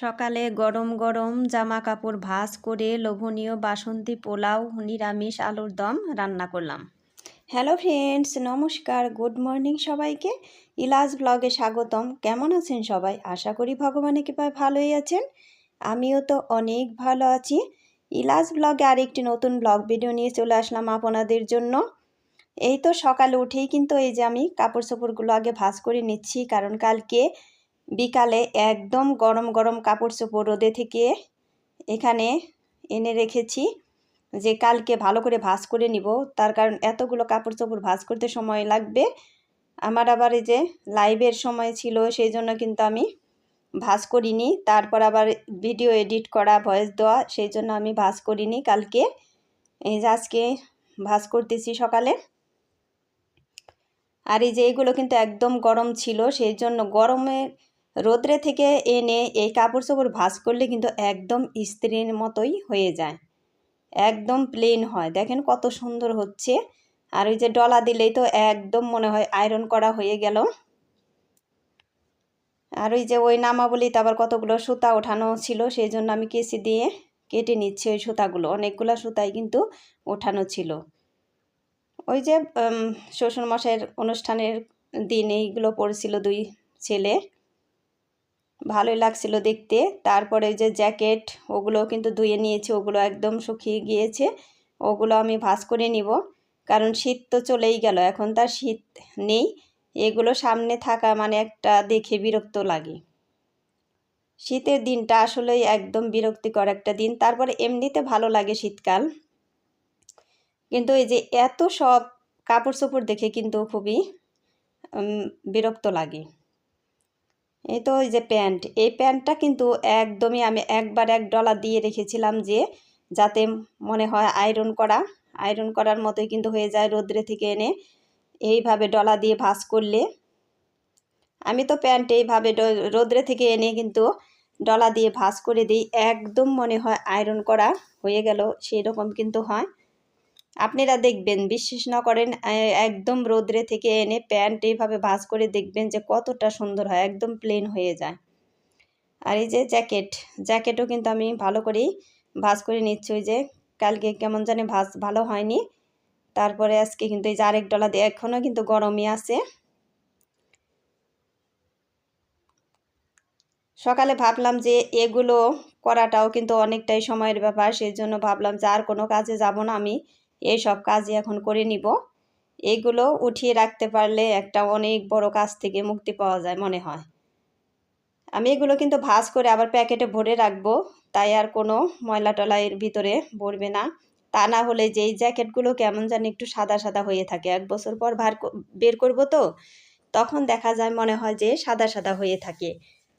সকালে গরম গরম জামা কাপড় ভাঁজ করে লোভনীয় বাসন্তী পোলাও, নিরামিষ আলুর দম রান্না করলাম। হ্যালো ফ্রেন্ডস, নমস্কার, গুড মর্নিং সবাইকে। ইলাজ ব্লগে স্বাগতম। কেমন আছেন সবাই? আশা করি ভগবানের কৃপায় ভালোই আছেন। আমিও তো অনেক ভালো আছি। ইলাজ ব্লগে আরেকটি নতুন ব্লগ ভিডিও নিয়ে চলে আসলাম আপনাদের জন্য। এই তো সকালে উঠেই কিন্তু এই যে আমি কাপড় চোপড়গুলো আগে ভাঁজ করে নিচ্ছি, কারণ কালকে বিকালে একদম গরম গরম কাপড় চোপড় রোদে থেকে এখানে এনে রেখেছি যে কালকে ভালো করে ভাজ করে নিব। তার কারণ এতগুলো কাপড় চোপড় ভাজ করতে সময় লাগবে। আমার আবার এই যে লাইভের সময় ছিল, সেই জন্য কিন্তু আমি ভাজ করিনি। তারপর আবার ভিডিও এডিট করা ভয়েস দেওয়া, সেই জন্য আমি ভাজ করিনি কালকে। এই যে আজকে ভাজ করতেছি সকালে। আর এই যে এগুলো কিন্তু একদম গরম ছিল, সেই জন্য গরমের রোদ্রে থেকে এনে এই কাপড় চোপড় ভাজ করলে কিন্তু একদম স্ত্রীর মতোই হয়ে যায়। একদম প্লেন হয়। দেখেন কত সুন্দর হচ্ছে। আর ওই যে ডলা দিলেই তো একদম মনে হয় আয়রন করা হয়ে গেল। আর ওই যে ওই নামাবলিতে আবার কতগুলো সুতা ওঠানো ছিল সেই জন্য আমি কেসি দিয়ে কেটে নিচ্ছি ওই সুতাগুলো। অনেকগুলো সুতাই কিন্তু ওঠানো ছিল। ওই যে শ্বশুরমশাইয়ের অনুষ্ঠানের দিন এইগুলো পড়েছিল দুই ছেলে। ভালোই লাগছিল দেখতে। তারপরে যে জ্যাকেট ওগুলো কিন্তু ধুয়ে নিয়েছে, ওগুলো একদম শুকিয়ে গিয়েছে। ওগুলো আমি ভাজ করে নিব, কারণ শীত তো চলেই গেল, এখন তার শীত নেই। এগুলো সামনে থাকা মানে একটা দেখে বিরক্ত লাগে। শীতের দিনটা আসলেই একদম বিরক্তিকর একটা দিন। তারপরে এমনিতে ভালো লাগে শীতকাল। কিন্তু এই যে এত সব কাপড় চোপড় দেখে কিন্তু খুবই বিরক্ত লাগে। এই তো ওই যে প্যান্ট। এই প্যান্টটা কিন্তু একদমই আমি একবার এক ডলার দিয়ে রেখেছিলাম যে যাতে মনে হয় আয়রন করা। আয়রন করার মতোই কিন্তু হয়ে যায় রোদ্রে থেকে এনে। এইভাবে ডলা দিয়ে ভাজ করলে। আমি তো প্যান্ট এইভাবে রোদ্রে থেকে এনে কিন্তু ডলা দিয়ে ভাজ করে দিই। একদম মনে হয় আয়রন করা হয়ে গেল সেই রকম কিন্তু হয়। আপনারা দেখবেন, বিশ্বাস না করেন একদম রোদ্রে থেকে এনে প্যান্ট এইভাবে ভাজ করে দেখবেন যে কতটা সুন্দর হয়, একদম প্লেন হয়ে যায়। আর এই যে জ্যাকেট, জ্যাকেটও কিন্তু আমি ভালো করেই ভাজ করে নিচ্ছি। ওই যে কালকে কেমন জানি ভাজ ভালো হয়নি। তারপরে আজকে কিন্তু এই যে আরেক ডলা দিয়ে এখনও কিন্তু গরমই আছে। সকালে ভাবলাম যে এগুলো করাটাও কিন্তু অনেকটাই সময়ের ব্যাপার, সেই জন্য ভাবলাম যে আর কোনো কাজে যাব না আমি। এই সব কাজই এখন করে নিব। এগুলো উঠিয়ে রাখতে পারলে একটা অনেক বড় কাজ থেকে মুক্তি পাওয়া যায় মনে হয়। আমি এগুলো কিন্তু ভাজ করে আবার প্যাকেটে ভরে রাখব, তাই আর কোনো ময়লা টলা এর ভিতরে ভরবে না। তা না হলে যেই জ্যাকেটগুলো কেমন জানি একটু সাদা সাদা হয়ে থাকে। এক বছর পর ভার বের করব তো, তখন দেখা যায় মনে হয় যে সাদা সাদা হয়ে থাকে।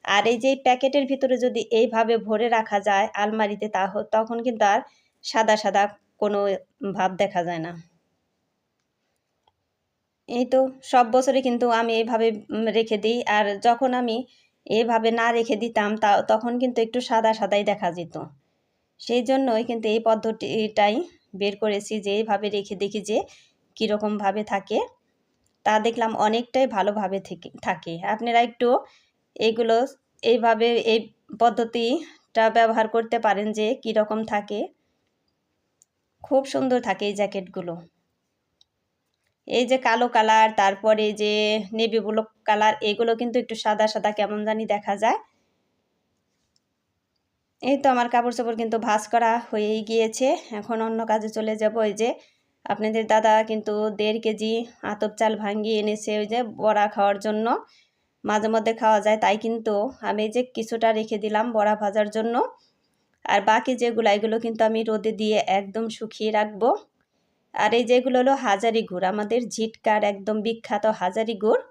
আর এই যে প্যাকেটের ভিতরে যদি এইভাবে ভরে রাখা যায় আলমারিতে তা তখন কিন্তু আর সাদা সাদা কোনো ভাব দেখা যায় না। এই তো সব বছরে কিন্তু আমি এইভাবে রেখে দিই। আর যখন আমি এভাবে না রেখে দিতাম, তা তখন কিন্তু একটু সাদা সাদাই দেখা যেত। সেই জন্যই কিন্তু এই পদ্ধতিটাই বের করেছি যে এইভাবে রেখে দেখি যে কীরকমভাবে থাকে। তা দেখলাম অনেকটাই ভালোভাবে থেকে, থাকে। আপনারা একটু এগুলো এইভাবে এই পদ্ধতিটা ব্যবহার করতে পারেন যে, কীরকম থাকে। খুব সুন্দর থাকে এই জ্যাকেটগুলো। এই যে কালো কালার, তারপরে যে নেভি ব্লু কালার, এগুলো কিন্তু একটু সাদা সাদা কেমন জানি দেখা যায়। এই তো আমার কাপড় চোপড় কিন্তু ভাস করা হয়েই গিয়েছে। এখন অন্য কাজে চলে যাব। ওই যে আপনাদের দাদা কিন্তু দেড় কেজি আতপ চাল ভাঙ্গিয়ে এনেছে ওই যে বড়া খাওয়ার জন্য। মাঝে মধ্যে খাওয়া যায়, তাই কিন্তু আমি যে কিছুটা রেখে দিলাম বড়া ভাজার জন্য। আর বাকি যেগুলো, এগুলো কিন্তু আমি রোদে দিয়ে একদম শুকিয়ে রাখব। আর এই যেগুলো হলো হাজারি গুড়, আমাদের ঝিটকার একদম বিখ্যাত হাজারি গুড়।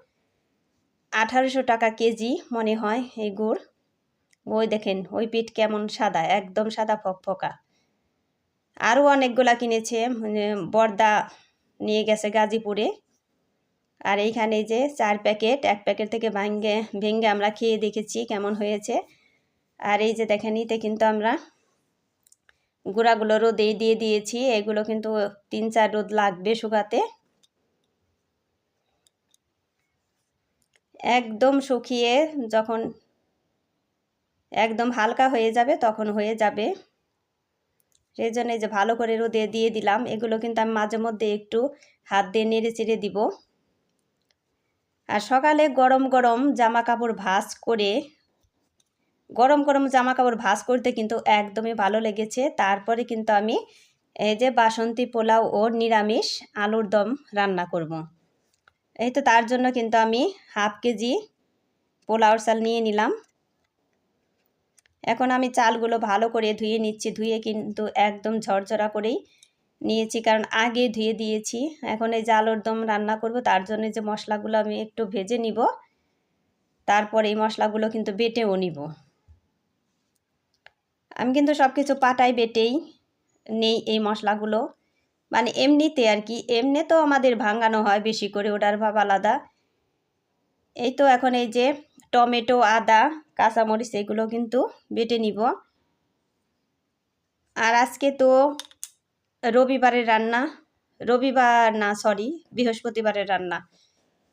আঠারোশো টাকা কেজি মনে হয় এই গুড়। ওই দেখেন, ওই পিঠ কেমন সাদা, একদম সাদা ফকফকা। আরও অনেকগুলা কিনেছে বর্দা নিয়ে গেছে গাজীপুরে। আর এইখানে যে চার প্যাকেট, এক প্যাকেট থেকে ভাঙ্গে, ভেঙ্গে আমরা খেয়ে দেখেছি কেমন হয়েছে। আর এই যে দেখেন নিতে কিন্তু আমরা গুঁড়াগুলো রোদে দিয়ে দিয়েছি। এগুলো কিন্তু তিন চার রোদ লাগবে শুকাতে। একদম শুকিয়ে যখন একদম হালকা হয়ে যাবে তখন হয়ে যাবে। সেই জন্য যে ভালো করে রোদে দিয়ে দিলাম। এগুলো কিন্তু আমি মাঝে মধ্যে একটু হাত দিয়ে নেড়ে চেড়ে দিব। আর সকালে গরম গরম জামা কাপড় ভাস করে গরম গরম জামা কাপড় ভাস করতে কিন্তু একদমই ভালো লেগেছে। তারপরে কিন্তু আমি এই যে বাসন্তী পোলাও ও নিরামিষ আলুর দম রান্না করব। এই তো তার জন্য কিন্তু আমি হাফ কেজি পোলাওর চাল নিয়ে নিলাম। এখন আমি চালগুলো ভালো করে ধুয়ে নিচ্ছি। ধুয়ে কিন্তু একদম ঝরঝরা করেই নিয়েছি কারণ আগে ধুয়ে দিয়েছি। এখন এই যে আলুর দম রান্না করব, তার জন্য যে মশলাগুলো আমি একটু ভেজে নিব, তারপর এই মশলাগুলো কিন্তু বেটেও নিব। আমি কিন্তু সব কিছু পাটায় বেটেই নেই এই মশলাগুলো। মানে এমনিতে আর কি, এমনি তো আমাদের ভাঙানো হয় বেশি করে, ওটার ভাব আলাদা। এই তো এখন এই যে টমেটো, আদা, কাঁচামরিচ এগুলো কিন্তু বেটে নিব। আর আজকে তো রবিবারের রান্না, রবিবার না, সরি, বৃহস্পতিবারের রান্না।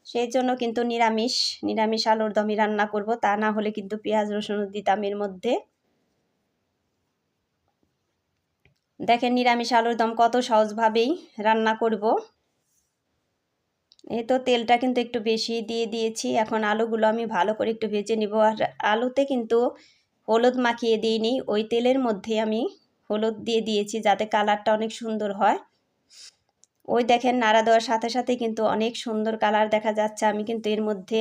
সেই জন্য কিন্তু নিরামিষ নিরামিষ আলুর দমই রান্না করব, তা না হলে কিন্তু পেঁয়াজ, রসুন দিতাম এর মধ্যে। দেখেন নিরামিষ আলুর দম কত সহজভাবেই রান্না করব। এই তো তেলটা কিন্তু একটু বেশি দিয়ে দিয়েছি। এখন আলুগুলো আমি ভালো করে একটু ভেজে নিব। আর আলুতে কিন্তু হলুদ মাখিয়ে দিইনি। ওই তেলের মধ্যে আমি হলুদ দিয়ে দিয়েছি যাতে কালারটা অনেক সুন্দর হয়। ওই দেখেন নাড়া দেওয়ার সাথে সাথে কিন্তু অনেক সুন্দর কালার দেখা যাচ্ছে। আমি কিন্তু এর মধ্যে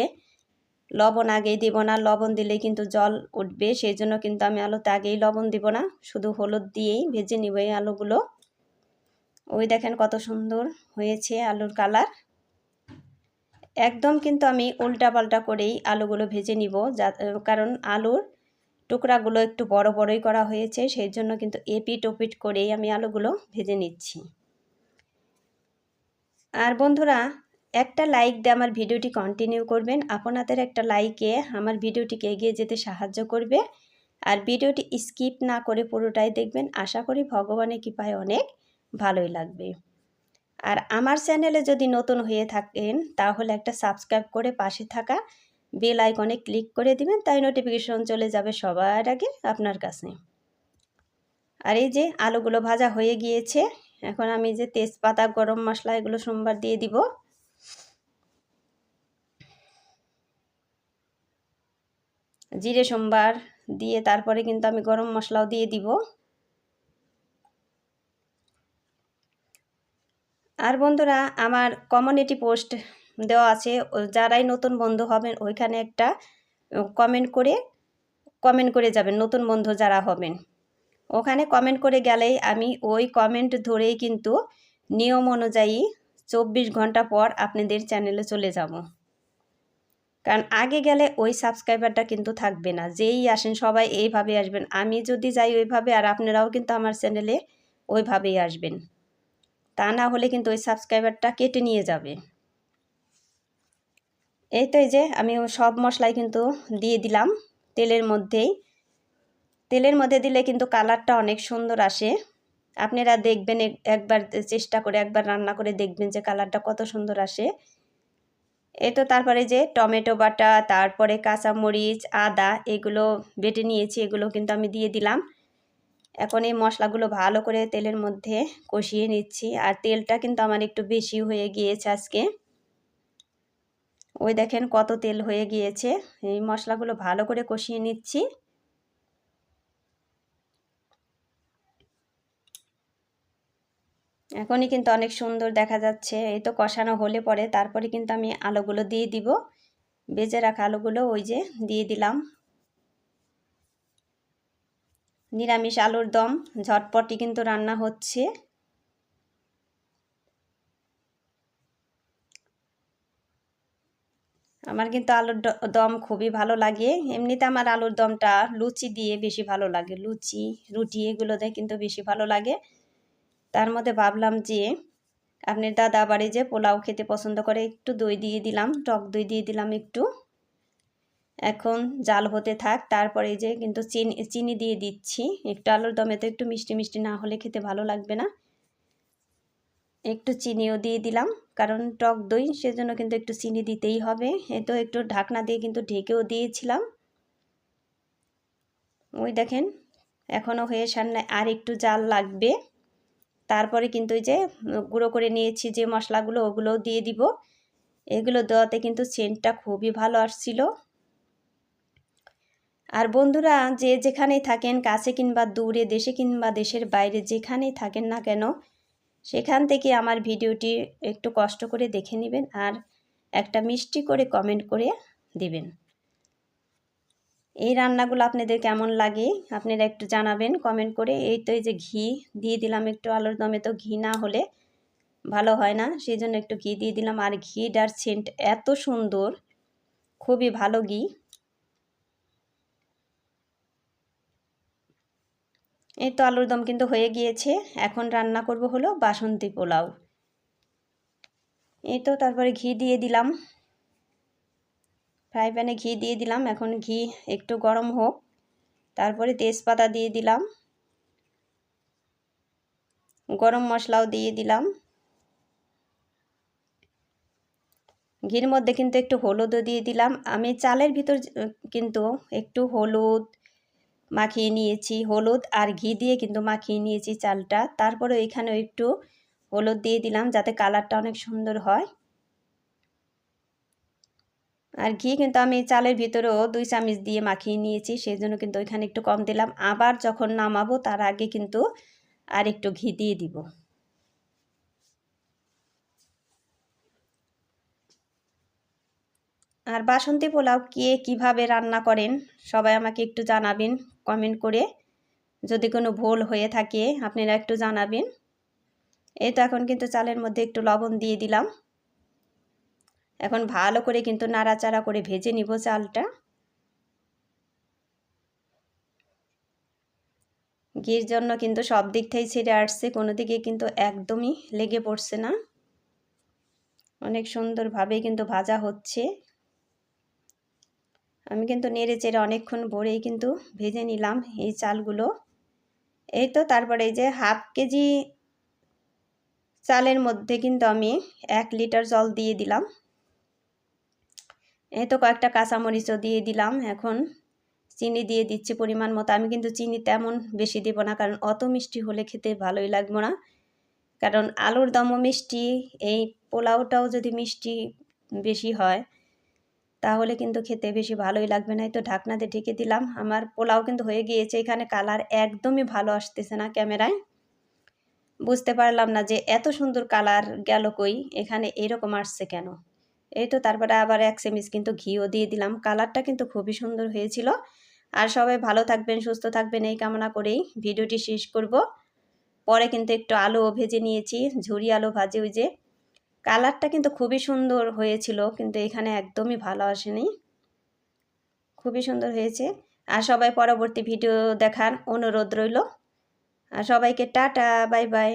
লবণ আগেই দিব না, লবণ দিলে কিন্তু জল উঠবে সেই জন্য কিন্তু আমি আলুতে আগেই লবণ দিব না, শুধু হলুদ দিয়েই ভেজে নিব এই আলুগুলো। ওই দেখেন কত সুন্দর হয়েছে আলুর কালার। একদম কিন্তু আমি উল্টা পাল্টা করেই আলুগুলো ভেজে নিব, যা, কারণ আলুর টুকরাগুলো একটু বড় বড়ই করা হয়েছে সেই জন্য কিন্তু এপিট ওপিট করেই আমি আলুগুলো ভেজে নিচ্ছি। আর বন্ধুরা একটা লাইক দিয়ে আমার ভিডিওটি কন্টিনিউ করবেন। আপনাদের একটা লাইকে আমার ভিডিওটিকে এগিয়ে যেতে সাহায্য করবে। আর ভিডিওটি স্কিপ না করে পুরোটাই দেখবেন। আশা করি ভগবানের কৃপায় অনেক ভালোই লাগবে। আর আমার চ্যানেলে যদি নতুন হয়ে থাকেন, তাহলে একটা সাবস্ক্রাইব করে পাশে থাকা বেল আইকনে ক্লিক করে দিবেন। তাই নোটিফিকেশন চলে যাবে সবার আগে আপনার কাছে। আর এই যে আলুগুলো ভাজা হয়ে গিয়েছে, এখন আমি যে তেজপাতা, গরম মশলা এগুলো সোমবার দিয়ে দিব। জিরে, সোমবার দিয়ে তারপরে কিন্তু আমি গরম মশলাও দিয়ে দিব। আর বন্ধুরা, আমার কমিউনিটি পোস্ট দেওয়া আছে যারাই নতুন বন্ধু হবেন, ওইখানে একটা কমেন্ট করে কমেন্ট করে যাবেন, নতুন বন্ধু যারা হবেন। ওখানে কমেন্ট করে গেলেই আমি ওই কমেন্ট ধরেই কিন্তু নিয়ম অনুযায়ী চব্বিশ ঘণ্টা পর আপনাদের চ্যানেলে চলে যাব। কারণ আগে গেলে ওই সাবস্ক্রাইবারটা কিন্তু থাকবে না। যেই আসেন সবাই এইভাবে আসবেন। আমি যদি যাই ওইভাবে আর আপনারাও কিন্তু আমার চ্যানেলে ওইভাবেই আসবেন। তা না হলে কিন্তু ওই সাবস্ক্রাইবারটা কেটে নিয়ে যাবে। এই তো এই যে আমি সব মশলাই কিন্তু দিয়ে দিলাম তেলের মধ্যেই। তেলের মধ্যে দিলে কিন্তু কালারটা অনেক সুন্দর আসে। আপনারা দেখবেন একবার চেষ্টা করে, একবার রান্না করে দেখবেন যে কালারটা কত সুন্দর আসে। এই তো তারপরে যে টমেটো বাটা, তারপরে কাঁচামরিচ, আদা, এগুলো বেটে নিয়েছি, এগুলো কিন্তু আমি দিয়ে দিলাম। এখন এই মশলাগুলো ভালো করে তেলের মধ্যে কষিয়ে নিচ্ছি। আর তেলটা কিন্তু আমার একটু বেশি হয়ে গিয়েছে আজকে। ওই দেখেন কত তেল হয়ে গিয়েছে। এই মশলাগুলো ভালো করে কষিয়ে নিচ্ছি। এখনই কিন্তু অনেক সুন্দর দেখা যাচ্ছে। এই তো কষানো হলে পরে তারপরে কিন্তু আমি আলুগুলো দিয়ে দিব। বেজে রাখা আলুগুলো ওই যে দিয়ে দিলাম। নিরামিষ আলুর দম, ঝটপটি কিন্তু রান্না হচ্ছে। আমার কিন্তু আলুর দম খুবই ভালো লাগে। এমনিতে আমার আলুর দমটা লুচি দিয়ে বেশি ভালো লাগে। লুচি, রুটি এগুলো দিয়ে কিন্তু বেশি ভালো লাগে। তার মধ্যে ভাবলাম যে আপনার দাদা বাড়ি যে পোলাও খেতে পছন্দ করে একটু দই দিয়ে দিলাম, টক দই দিয়ে দিলাম একটু। এখন জাল হতে থাক, তারপরে যে কিন্তু চিনি চিনি দিয়ে দিচ্ছি। একটু আলুর দমে তো একটু মিষ্টি মিষ্টি না হলে খেতে ভালো লাগবে না। একটু চিনিও দিয়ে দিলাম, কারণ টক দই সেজন্য কিন্তু একটু চিনি দিতেই হবে। এ তো একটু ঢাকনা দিয়ে কিন্তু ঢেকেও দিয়েছিলাম। ওই দেখেন এখনও হয়ে সামনে আর একটু জাল লাগবে। তারপরে কিন্তু ওই যে গুঁড়ো করে নিয়েছি যে মশলাগুলো, ওগুলোও দিয়ে দিব। এগুলো দেওয়াতে কিন্তু সেন্টটা খুবই ভালো আসছিল। আর বন্ধুরা, যে যেখানেই থাকেন, কাছে কিংবা দূরে, দেশে কিংবা দেশের বাইরে যেখানেই থাকেন না কেন, সেখান থেকে আমার ভিডিওটি একটু কষ্ট করে দেখে নেবেন আর একটা মিষ্টি করে কমেন্ট করে দিবেন। এই রান্নাগুলো আপনাদের কেমন লাগে? আপনারা একটু জানাবেন কমেন্ট করে। এই তো এই যে ঘি দিয়ে দিলাম একটু আলুর দমে। তো ঘি না হলে ভালো হয় না সেই জন্য একটু ঘি দিয়ে দিলাম। আর ঘিটার সেন্ট এত সুন্দর, খুবই ভালো ঘি। এই তো আলুর দম কিন্তু হয়ে গিয়েছে। এখন রান্না করব হলো বাসন্তী পোলাও। এই তো তারপরে ঘি দিয়ে দিলাম। ফ্রাই প্যানে ঘি দিয়ে দিলাম, এখন ঘি একটু গরম হোক। তারপরে তেজপাতা দিয়ে দিলাম। গরম মশলাও দিয়ে দিলাম। ঘির মধ্যে কিন্তু একটু হলুদও দিয়ে দিলাম। আমি চালের ভিতর কিন্তু একটু হলুদ মাখিয়ে নিয়েছি, হলুদ আর ঘি দিয়ে কিন্তু মাখিয়ে নিয়েছি চালটা। তারপরে এখানেও একটু হলুদ দিয়ে দিলাম যাতে কালারটা অনেক সুন্দর হয়। আর ঘি কিন্তু আমি চালের ভিতরেও দুই চামচ দিয়ে মাখিয়ে নিয়েছি সেই জন্য কিন্তু ওইখানে একটু কম দিলাম। আবার যখন নামাবো তার আগে কিন্তু আর একটু ঘি দিয়ে দিব। আর বাসন্তী পোলাও কে কীভাবে রান্না করেন সবাই আমাকে একটু জানাবেন কমেন্ট করে। যদি কোনো ভুল হয়ে থাকে আপনারা একটু জানাবেন। এই তো এখন কিন্তু চালের মধ্যে একটু লবণ দিয়ে দিলাম। এখন ভালো করে কিন্তু নাড়াচাড়া করে ভেজে নিব চালটা। ঘির জন্য কিন্তু সব দিক থেকেই ছেড়ে আসছে, কোনো দিকে কিন্তু একদমই লেগে পড়ছে না। অনেক সুন্দরভাবে কিন্তু ভাজা হচ্ছে। আমি কিন্তু নেড়ে চেড়ে অনেকক্ষণ ভরেই কিন্তু ভেজে নিলাম এই চালগুলো। এই তো তারপরে এই যে হাফ কেজি চালের মধ্যে কিন্তু আমি এক লিটার জল দিয়ে দিলাম। এই তো কয়েকটা কাঁচামরিচও দিয়ে দিলাম এখন। চিনি দিয়ে দিচ্ছি পরিমাণ মতো। আমি কিন্তু চিনি তেমন বেশি দেবো না, কারণ অত মিষ্টি হলে খেতে ভালোই লাগবো না। কারণ আলুর দমও মিষ্টি, এই পোলাওটাও যদি মিষ্টি বেশি হয়, তাহলে কিন্তু খেতে বেশি ভালোই লাগবে না। তো ঢাকনাতে ঢেকে দিলাম। আমার পোলাও কিন্তু হয়ে গিয়েছে, এখানে কালার একদমই ভালো আসতেছে না ক্যামেরায়। বুঝতে পারলাম না যে এত সুন্দর কালার গেল কই, এখানে এরকম আসছে কেন। এই তো তারপরে আবার এক সেমিস কিন্তু ঘিও দিয়ে দিলাম। কালারটা কিন্তু খুবই সুন্দর হয়েছিল। আর সবাই ভালো থাকবেন, সুস্থ থাকবেন, এই কামনা করেই ভিডিওটি শেষ করব। পরে কিন্তু একটু আলুও ভেজে নিয়েছি, ঝুরি আলু ভাজে, ওই যে কালারটা কিন্তু খুবই সুন্দর হয়েছিল, কিন্তু এখানে একদমই ভালো আসেনি। খুবই সুন্দর হয়েছে। আর সবাই পরবর্তী ভিডিও দেখার অনুরোধ রইল। আর সবাইকে টাটা, বাই বাই।